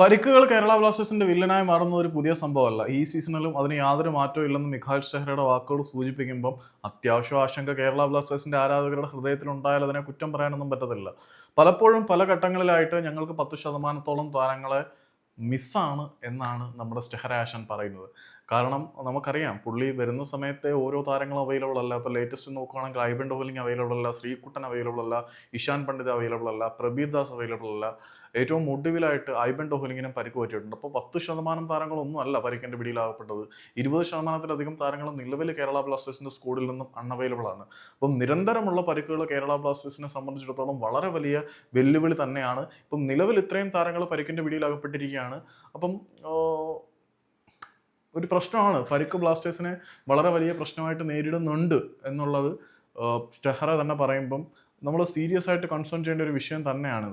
പരിക്കുകൾ കേരള ബ്ലാസ്റ്റേഴ്സിന്റെ വില്ലനായി മാറുന്ന ഒരു പുതിയ സംഭവമല്ല. ഈ സീസണിലും അതിന് യാതൊരു മാറ്റവും ഇല്ലെന്ന് മിഖാൽ ഷെഹ്റയുടെ വാക്കുകൾ സൂചിപ്പിക്കുമ്പം അത്യാവശ്യം ആശങ്ക കേരള ബ്ലാസ്റ്റേഴ്സിന്റെ ആരാധകരുടെ ഹൃദയത്തിൽ ഉണ്ടായാൽ അതിനെ കുറ്റം പറയാനൊന്നും പറ്റത്തില്ല. പലപ്പോഴും പല ഘട്ടങ്ങളിലായിട്ട് ഞങ്ങൾക്ക് പത്ത് ശതമാനത്തോളം താരങ്ങളെ മിസ്സാണ് എന്നാണ് നമ്മുടെ സ്റ്റെഹരാശൻ പറയുന്നത്. കാരണം നമുക്കറിയാം പുള്ളി വരുന്ന സമയത്തെ ഓരോ താരങ്ങളും അവൈലബിൾ അല്ല. ഇപ്പോൾ ലേറ്റസ്റ്റ് നോക്കുകയാണെങ്കിൽ ഐബൻ ഡോലിംഗ് അവൈലബിൾ അല്ല ശ്രീകുട്ടൻ അവൈലബിൾ അല്ല ഇഷാൻ പണ്ഡിത് അവൈലബിൾ അല്ല പ്രബീർ ദാസ് അവൈലബിൾ അല്ല. ഏറ്റവും ഒടുവിലായിട്ട് ഐബൻ ഡോഹലിങ്ങിനും പരിക്ക് പറ്റിയിട്ടുണ്ട്. അപ്പോൾ പത്ത് ശതമാനം താരങ്ങളൊന്നും അല്ല പരിക്കിന്റെ പിടിയിലാകപ്പെട്ടത്. ഇരുപത് ശതമാനത്തിലധികം താരങ്ങൾ നിലവിൽ കേരള ബ്ലാസ്റ്റേഴ്സിന്റെ സ്കൂളിൽ നിന്നും അൺഅവൈലബിൾ ആണ്. അപ്പം നിരന്തരമുള്ള പരിക്കുകൾ കേരള ബ്ലാസ്റ്റേഴ്സിനെ സംബന്ധിച്ചിടത്തോളം വളരെ വലിയ വെല്ലുവിളി തന്നെയാണ്. ഇപ്പം നിലവിൽ ഇത്രയും താരങ്ങൾ പരിക്കിന്റെ പിടിയിലാകപ്പെട്ടിരിക്കുകയാണ്. അപ്പം ഒരു പ്രശ്നമാണ്. പരിക്ക് ബ്ലാസ്റ്റേഴ്സിനെ വളരെ വലിയ പ്രശ്നമായിട്ട് നേരിടുന്നുണ്ട് എന്നുള്ളത് സ്റ്റെഹറ തന്നെ പറയുമ്പം നമ്മൾ സീരിയസ് ആയിട്ട് കൺസേൺ ചെയ്യേണ്ട ഒരു വിഷയം തന്നെയാണ്